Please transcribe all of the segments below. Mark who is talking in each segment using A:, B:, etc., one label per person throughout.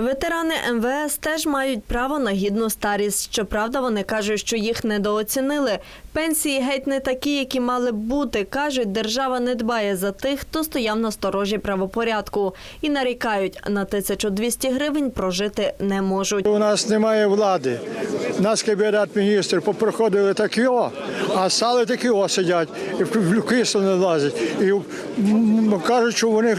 A: Ветерани МВС теж мають право на гідну старість. Щоправда, вони кажуть, що їх недооцінили. Пенсії геть не такі, які мали б бути. кажуть, держава не дбає за тих, хто стояв на сторожі правопорядку. І нарікають, на 1200 гривень прожити не можуть.
B: У нас немає влади. Нас кабінет міністрів попроходили такі о, а стали такі о сидять і в крісло не лазять. І кажуть, що вони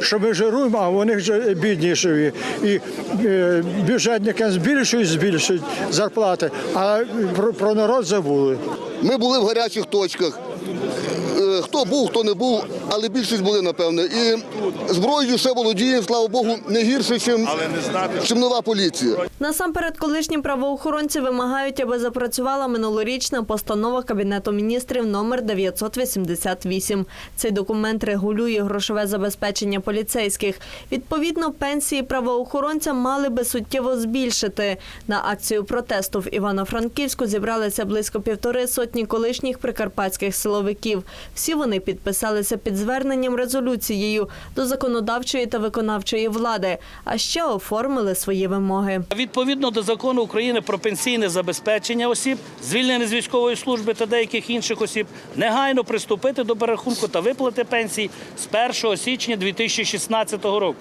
B: що ми жируємо, а вони ж бідніші. І е, бюджетникам збільшують, збільшують зарплати, а про, про народ забули.
C: Ми були в гарячих точках. Е, Хто був, хто не був, але більшість були, напевне. І зброєю ще володіємо, слава Богу, не гірше, чим, чим нова поліція.
A: Насамперед, колишні правоохоронці вимагають, аби запрацювала минулорічна постанова Кабінету міністрів номер 988. Цей документ регулює грошове забезпечення поліцейських. Відповідно, пенсії правоохоронцям мали би суттєво збільшити. На акцію протесту в Івано-Франківську зібралися близько півтори сотні колишніх прикарпатських силовиків. Всі вони підписалися під зверненням резолюцією до законодавчої та виконавчої влади, а ще оформили свої вимоги.
D: Відповідно до закону України про пенсійне забезпечення осіб, звільнених з військової служби та деяких інших осіб, негайно приступити до перерахунку та виплати пенсій з 1 січня 2016 року.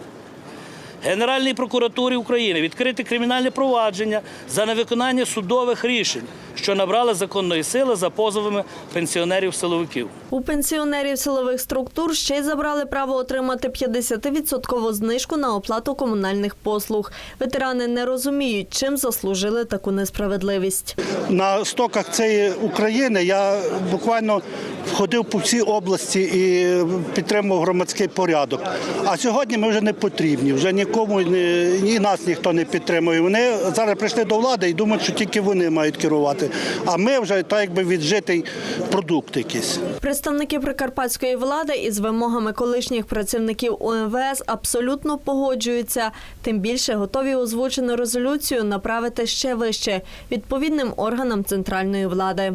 D: Генеральній прокуратурі України відкрити кримінальне провадження за невиконання судових рішень, що набрали законної сили за позовами пенсіонерів-силовиків.
A: У пенсіонерів силових структур ще й забрали право отримати 50% знижку на оплату комунальних послуг. Ветерани не розуміють, чим заслужили таку несправедливість.
E: на стоках цієї України я буквально ходив по всій області і підтримував громадський порядок. А сьогодні ми вже не потрібні, вже нікому не- ні нас ніхто не підтримує. Вони зараз прийшли до влади і думають, що тільки вони мають керувати. А ми вже так якби віджитий продукт якийсь.
A: Представники прикарпатської влади із вимогами колишніх працівників УМВС абсолютно погоджуються. Тим більше готові озвучену резолюцію направити ще вище відповідним органам центральної влади.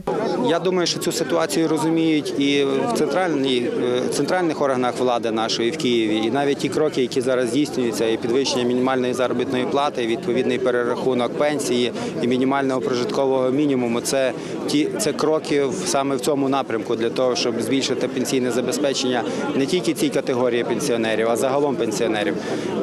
F: Я думаю, що цю ситуацію розуміють і в центральній, е, центральних органах влади нашої в Києві, і навіть ті кроки, які зараз здійснюються, і підвищення мінімальної заробітної плати, відповідний перерахунок пенсії і мінімального прожиткового мінімуму. Це ті це кроки саме в цьому напрямку для того, щоб збільшити пенсійне забезпечення не тільки цій категорії пенсіонерів, а загалом пенсіонерів.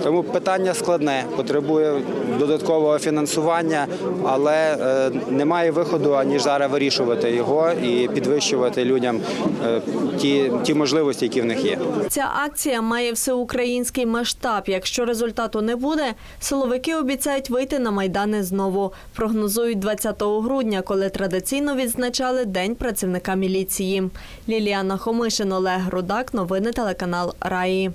F: Тому питання складне, потребує додаткового фінансування, але е, немає виходу аніж зараз вирішувати його і підвищувати людям е, ті, ті можливості, які в них є.
A: Ця акція має всеукраїнський масштаб. Якщо результату не буде, силовики обіцяють вийти на майдани знову. Прогнозують 20 грудня, коли традиційно відзначали День працівника міліції. Ліліана Хомишин, Олег Рудак. Новини телеканал Раї.